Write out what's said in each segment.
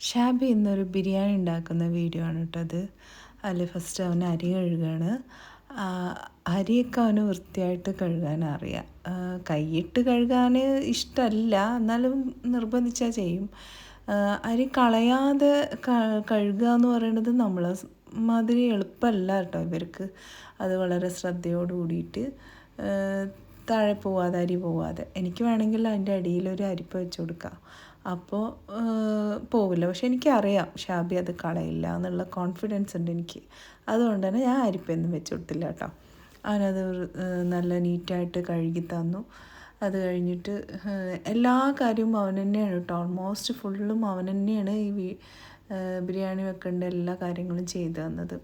ഷാബി ഇന്നൊരു ബിരിയാണി ഉണ്ടാക്കുന്ന വീഡിയോ ആണ് കേട്ടോ അത്. അതിൽ ഫസ്റ്റ് അവൻ അരി കഴുകാണ്. ആ, അരിയൊക്കെ അവന് വൃത്തിയായിട്ട് കഴുകാൻ അറിയാം. കൈയിട്ട് കഴുകാൻ ഇഷ്ടമല്ല എന്നാലും നിർബന്ധിച്ചാൽ ചെയ്യും. അരി കളയാതെ കഴുകുക എന്ന് പറയുന്നത് നമ്മളെ മാതിരി എളുപ്പമല്ല കേട്ടോ ഇവർക്ക്. അത് വളരെ ശ്രദ്ധയോട് കൂടിയിട്ട്. താഴെ പോവാതെ അരി പോവാതെ. എനിക്ക് വേണമെങ്കിൽ അതിന്റെ അടിയിൽ ഒരു അരിപ്പ് വെച്ച് കൊടുക്കാം. അപ്പോൾ പോവില്ല. പക്ഷെ എനിക്കറിയാം ഷാബി അത് കളയില്ല എന്നുള്ള കോൺഫിഡൻസ് ഉണ്ട് എനിക്ക്. അതുകൊണ്ട് തന്നെ ഞാൻ അരിപ്പൊന്നും വെച്ച് കൊടുത്തില്ല കേട്ടോ. അവനത് നല്ല നീറ്റായിട്ട് കഴുകി തന്നു. അത് കഴിഞ്ഞിട്ട് എല്ലാ കാര്യവും അവൻ തന്നെയാണ് കേട്ടോ. ഓൾമോസ്റ്റ് ഫുള്ളും അവൻ തന്നെയാണ് ഈ ബിരിയാണി വെക്കേണ്ട എല്ലാ കാര്യങ്ങളും ചെയ്തു തന്നത്.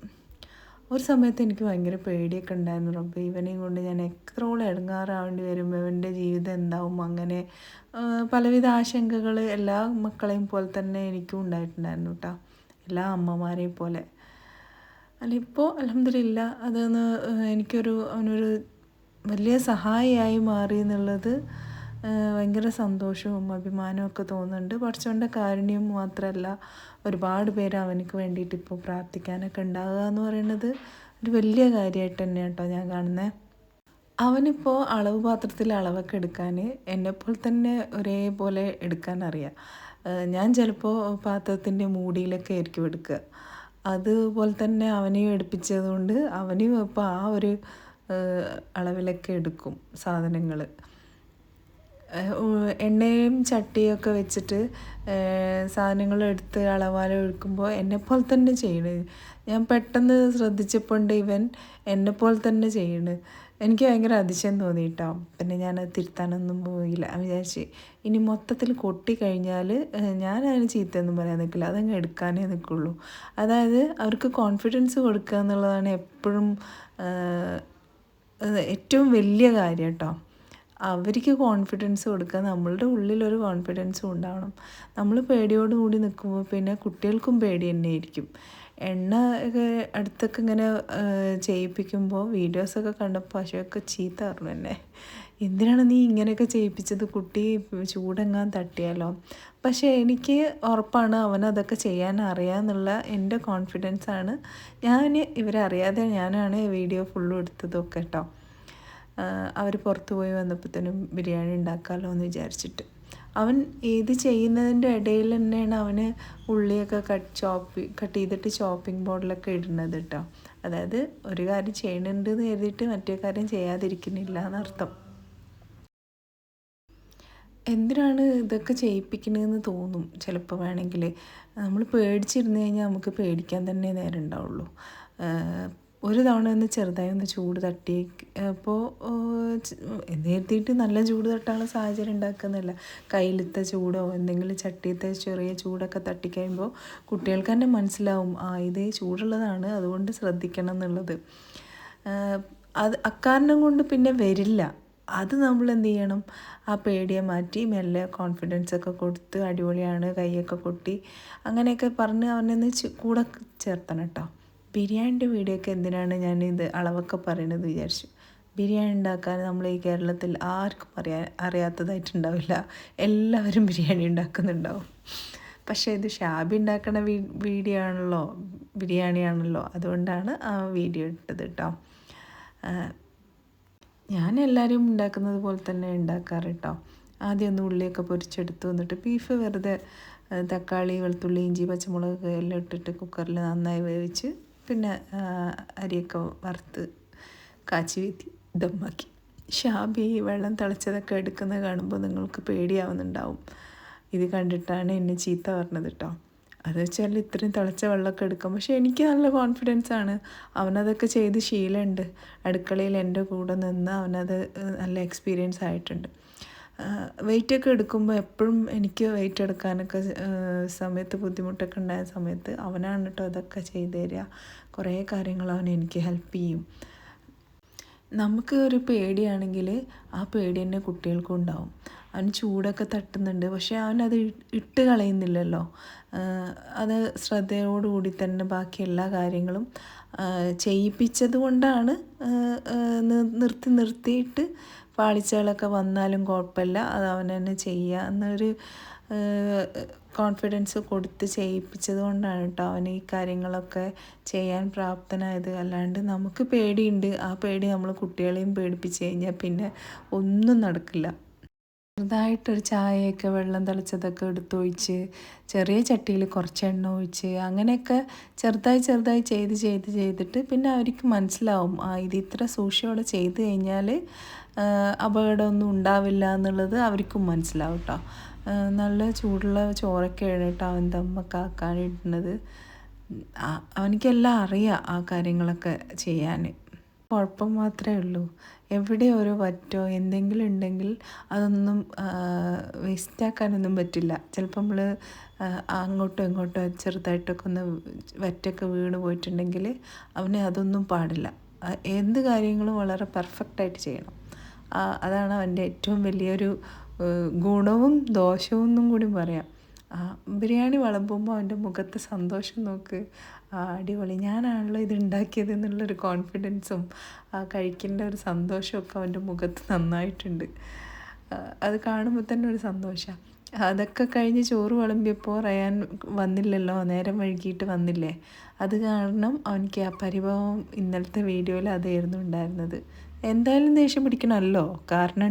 ഒരു സമയത്ത് എനിക്ക് ഭയങ്കര പേടിയൊക്കെ ഉണ്ടായിരുന്നു. അപ്പോൾ ഇവനെയും കൊണ്ട് ഞാൻ എത്രോളം ഇടങ്ങാറാവേണ്ടി വരും? ഇവന്റെ ജീവിതം എന്താവും? അങ്ങനെ പലവിധ ആശങ്കകൾ എല്ലാ മക്കളെയും പോലെ തന്നെ എനിക്കും ഉണ്ടായിട്ടുണ്ടായിരുന്നു കേട്ടോ. എല്ലാ അമ്മമാരെയും പോലെ. അല്ല ഇപ്പോൾ അലഹമില്ല അതൊന്ന് എനിക്കൊരു അവനൊരു വലിയ സഹായിയായി മാറി എന്നുള്ളത് ഭയങ്കര സന്തോഷവും അഭിമാനവും ഒക്കെ തോന്നുന്നുണ്ട്. കുറച്ചുകൊണ്ട് കാരുണ്യം മാത്രമല്ല ഒരുപാട് പേര് അവനക്ക് വേണ്ടിയിട്ട് ഇപ്പോൾ പ്രാർത്ഥിക്കാനൊക്കെ ഉണ്ടാകുക എന്ന് പറയുന്നത് ഒരു വലിയ കാര്യമായിട്ട് തന്നെയാണ് കേട്ടോ ഞാൻ കാണുന്നത് അവനിപ്പോൾ അളവ് പാത്രത്തിൽ അളവൊക്കെ എടുക്കാൻ എന്നെപ്പോൾ തന്നെ ഒരേപോലെ എടുക്കാൻ അറിയാം. ഞാൻ ചിലപ്പോൾ പാത്രത്തിന്റെ മൂടിയിലൊക്കെ ആയിരിക്കും എടുക്കുക. അതുപോലെ തന്നെ അവനെയും എടുപ്പിച്ചത് കൊണ്ട് അവനും ഇപ്പോൾ ആ ഒരു അളവിലൊക്കെ എടുക്കും സാധനങ്ങൾ. എണ്ണയും ചട്ടിയൊക്കെ വെച്ചിട്ട് സാധനങ്ങൾ എടുത്ത് അളവാല ഒഴുക്കുമ്പോൾ എന്നെപ്പോലെ തന്നെ ചെയ്യണ്. ഞാൻ പെട്ടെന്ന് ശ്രദ്ധിച്ചപ്പോണ്ട് ഇവൻ എന്നെപ്പോലെ തന്നെ ചെയ്യണ്. എനിക്ക് ഭയങ്കര അതിശയം തോന്നിയിട്ടോ. പിന്നെ ഞാൻ തിരുത്താനൊന്നും പോയില്ല. വിചാരിച്ച് ഇനി മൊത്തത്തിൽ കൊട്ടി കഴിഞ്ഞാൽ ഞാൻ അതിന് ചീത്തയൊന്നും പറയാൻ നിൽക്കില്ല അതങ്ങ് എടുക്കാനേ നിൽക്കുള്ളൂ അതായത് അവർക്ക് കോൺഫിഡൻസ് കൊടുക്കുക എന്നുള്ളതാണ് എപ്പോഴും ഏറ്റവും വലിയ കാര്യം കേട്ടോ അവർക്ക് കോൺഫിഡൻസ് കൊടുക്കുക നമ്മളുടെ ഉള്ളിലൊരു കോൺഫിഡൻസും ഉണ്ടാവണം. നമ്മൾ പേടിയോട് കൂടി നിൽക്കുമ്പോൾ പിന്നെ കുട്ടികൾക്കും പേടി തന്നെ ആയിരിക്കും എണ്ണ ഒക്കെ അടുത്തൊക്കെ ഇങ്ങനെ ചെയ്യിപ്പിക്കുമ്പോൾ വീഡിയോസൊക്കെ കണ്ടപ്പോൾ പശുവൊക്കെ ചീത്ത പറഞ്ഞു എന്നെ. എന്തിനാണ് നീ ഇങ്ങനെയൊക്കെ ചെയ്യിപ്പിച്ചത്? കുട്ടി ചൂടെങ്ങാൻ തട്ടിയാലോ? പക്ഷേ എനിക്ക് ഉറപ്പാണ് അവൻ അവനതൊക്കെ ചെയ്യാൻ അറിയാമെന്നുള്ള എന്റെ കോൺഫിഡൻസ് ആണ്. ഞാൻ ഇവരറിയാതെ ഞാനാണ് വീഡിയോ ഫുള്ളും എടുത്തതൊക്കെ കേട്ടോ അവർ പുറത്തു പോയി വന്നപ്പോഴത്തേനും ബിരിയാണി ഉണ്ടാക്കാമല്ലോ എന്ന് വിചാരിച്ചിട്ട്. അവൻ ഇത് ചെയ്യുന്നതിന്റെ ഇടയിൽ തന്നെയാണ് അവന് ഉള്ളിയൊക്കെ കട്ട് ചോപ്പി കട്ട് ചെയ്തിട്ട് ചോപ്പിംഗ് ബോർഡിലൊക്കെ ഇടുന്നത് കേട്ടോ അതായത് ഒരു കാര്യം ചെയ്യണുണ്ട് എന്ന് കരുതിയിട്ട് മറ്റേ കാര്യം ചെയ്യാതിരിക്കുന്നില്ല എന്നർത്ഥം എന്തിനാണ് ഇതൊക്കെ ചെയ്യിപ്പിക്കണതെന്ന് തോന്നും ചിലപ്പോൾ വേണമെങ്കിൽ നമ്മൾ പേടിച്ചിരുന്ന് കഴിഞ്ഞാൽ നമുക്ക് പേടിക്കാൻ തന്നെ നേരം ഉണ്ടാവുള്ളൂ ഒരു തവണ ഒന്ന് ചെറുതായി ഒന്ന് ചൂട് തട്ടി അപ്പോൾ നേരത്തിയിട്ട് നല്ല ചൂട് തട്ടാനുള്ള സാഹചര്യം ഉണ്ടാക്കുന്നില്ല കയ്യിലത്തെ ചൂടോ എന്തെങ്കിലും ചട്ടിയത്തെ ചെറിയ ചൂടൊക്കെ തട്ടിക്കഴിയുമ്പോൾ കുട്ടികൾക്ക് തന്നെ മനസ്സിലാവും ആ ഇത് ചൂടുള്ളതാണ് അതുകൊണ്ട് ശ്രദ്ധിക്കണം എന്നുള്ളത്. അത് അക്കാരണം കൊണ്ട് പിന്നെ വരില്ല. അത് നമ്മൾ എന്ത് ചെയ്യണം? ആ പേടിയെ മാറ്റി മെല്ലെ കോൺഫിഡൻസ് ഒക്കെ കൊടുത്ത് അടിപൊളിയാണ് കൈയൊക്കെ കൊട്ടി അങ്ങനെയൊക്കെ പറഞ്ഞ് അവനൊന്ന് കൂടെ ചേർത്തണം കേട്ടോ. ബിരിയാണിന്റെ വീഡിയോ ഒക്കെ എന്തിനാണ് ഞാൻ ഇത് അളവൊക്കെ പറയണത് വിചാരിച്ചു. ബിരിയാണി ഉണ്ടാക്കാൻ നമ്മൾ ഈ കേരളത്തിൽ ആർക്കും അറിയാ അറിയാത്തതായിട്ടുണ്ടാവില്ല. എല്ലാവരും ബിരിയാണി ഉണ്ടാക്കുന്നുണ്ടാവും. പക്ഷേ ഇത് ഷാബി ഉണ്ടാക്കുന്ന വീഡിയോ ആണല്ലോ ബിരിയാണിയാണല്ലോ അതുകൊണ്ടാണ് ആ വീഡിയോ ഇട്ടത് കേട്ടോ. ഞാൻ എല്ലാവരും ഉണ്ടാക്കുന്നത് പോലെ തന്നെ ഉണ്ടാക്കാറ് കേട്ടോ. ആദ്യം ഒന്ന് ഉള്ളിയൊക്കെ പൊരിച്ചെടുത്ത് എന്നിട്ട് ബീഫ് വെറുതെ തക്കാളി വെളുത്തുള്ളി ഇഞ്ചി പച്ചമുളക് എല്ലാം ഇട്ടിട്ട് കുക്കറിൽ നന്നായി വേവിച്ച് പിന്നെ അരിയൊക്കെ വറുത്ത് കാച്ചി വീത്തി ദമ്മാക്കി. ഷാബി വെള്ളം തിളച്ചതൊക്കെ എടുക്കുന്നത് കാണുമ്പോൾ നിങ്ങൾക്ക് പേടിയാവുന്നുണ്ടാവും. ഇത് കണ്ടിട്ടാണ് എന്നെ ചീത്ത പറഞ്ഞത് കേട്ടോ അത് വെച്ചാൽ ഇത്രയും തിളച്ച വെള്ളമൊക്കെ എടുക്കാം പക്ഷേ എനിക്ക് നല്ല കോൺഫിഡൻസ് ആണ്. അവനതൊക്കെ ചെയ്ത് ശീലമുണ്ട്. അടുക്കളയിൽ എന്റെ കൂടെ നിന്ന് അവനത് നല്ല എക്സ്പീരിയൻസ് ആയിട്ടുണ്ട്. വെയിറ്റൊക്കെ എടുക്കുമ്പോൾ എപ്പോഴും എനിക്ക് വെയിറ്റ് എടുക്കാനൊക്കെ സമയത്ത് ബുദ്ധിമുട്ടൊക്കെ ഉണ്ടായ സമയത്ത് അവനാണ് കേട്ടോ അതൊക്കെ ചെയ്തു തരിക. കുറേ കാര്യങ്ങൾ അവൻ എനിക്ക് ഹെൽപ്പ് ചെയ്യും. നമുക്ക് ഒരു പേടിയാണെങ്കിൽ ആ പേടി തന്നെ കുട്ടികൾക്കും ഉണ്ടാവും. അവന് ചൂടൊക്കെ തട്ടുന്നുണ്ട്. പക്ഷേ അവനത് ഇട്ട് കളയുന്നില്ലല്ലോ. അത് ശ്രദ്ധയോടുകൂടി തന്നെ ബാക്കി എല്ലാ കാര്യങ്ങളും ചെയ്യിപ്പിച്ചത് കൊണ്ടാണ് നിർത്തി നിർത്തിയിട്ട് പാളിച്ചകളൊക്കെ വന്നാലും കുഴപ്പമില്ല. അത് അവൻ തന്നെ ചെയ്യുക എന്നൊരു കോൺഫിഡൻസ് കൊടുത്ത് ചെയ്യിപ്പിച്ചത് കൊണ്ടാണ് കേട്ടോ അവൻ ഈ കാര്യങ്ങളൊക്കെ ചെയ്യാൻ പ്രാപ്തനായത്. അല്ലാണ്ട് നമുക്ക് പേടിയുണ്ട്. ആ പേടി നമ്മൾ കുട്ടികളെയും പേടിപ്പിച്ച് കഴിഞ്ഞാൽ പിന്നെ ഒന്നും നടക്കില്ല. ചെറുതായിട്ടൊരു ചായയൊക്കെ വെള്ളം തിളച്ചതൊക്കെ എടുത്തൊഴിച്ച് ചെറിയ ചട്ടിയിൽ കുറച്ച് എണ്ണ ഒഴിച്ച് അങ്ങനെയൊക്കെ ചെറുതായി ചെറുതായി ചെയ്ത് ചെയ്ത് ചെയ്തിട്ട് പിന്നെ അവർക്ക് മനസ്സിലാവും ആ ഇത് ഇത്ര സൂക്ഷിയോടെ ചെയ്ത് കഴിഞ്ഞാൽ അപകടമൊന്നും ഉണ്ടാവില്ല എന്നുള്ളത് അവർക്കും മനസ്സിലാവും കേട്ടോ. നല്ല ചൂടുള്ള ചോറൊക്കെയാണ് കേട്ടോ അവന്റെ അമ്മ കാക്കാനിടുന്നത് അവനിക്കെല്ലാം അറിയാം ആ കാര്യങ്ങളൊക്കെ ചെയ്യാൻ. കുഴപ്പം മാത്രമേ ഉള്ളൂ. എവിടെ ഒരു പറ്റോ എന്തെങ്കിലും ഉണ്ടെങ്കിൽ അതൊന്നും വേസ്റ്റാക്കാനൊന്നും പറ്റില്ല. ചിലപ്പോൾ നമ്മൾ അങ്ങോട്ടോ ഇങ്ങോട്ടോ ചെറുതായിട്ടൊക്കെ ഒന്ന് വറ്റൊക്കെ വീണ് പോയിട്ടുണ്ടെങ്കിൽ അവനെ അതൊന്നും പാടില്ല. എന്ത് കാര്യങ്ങളും വളരെ പെർഫെക്റ്റായിട്ട് ചെയ്യണം. അതാണ് അവന്റെ ഏറ്റവും വലിയൊരു ഗുണവും ദോഷവും ഒന്നും കൂടി പറയാം. ബിരിയാണി വിളമ്പുമ്പോൾ അവന്റെ മുഖത്തെ സന്തോഷം നോക്ക്. അടിപൊളി. ഞാനാണല്ലോ ഇത് ഉണ്ടാക്കിയത് എന്നുള്ളൊരു കോൺഫിഡൻസും കഴിക്കേണ്ട ഒരു സന്തോഷമൊക്കെ അവന്റെ മുഖത്ത് നന്നായിട്ടുണ്ട്. അത് കാണുമ്പോൾ തന്നെ ഒരു സന്തോഷമാണ് അതൊക്കെ കഴിഞ്ഞ് ചോറ് വിളമ്പിയപ്പോൾ റയാൻ വന്നില്ലല്ലോ നേരം വഴുകിയിട്ട് വന്നില്ലേ? അത് കാരണം അവനിക്ക് ആ പരിഭവം ഇന്നലത്തെ വീഡിയോയിൽ അതായിരുന്നു ഉണ്ടായിരുന്നത്. എന്തായാലും ദേഷ്യം പിടിക്കണമല്ലോ. കാരണം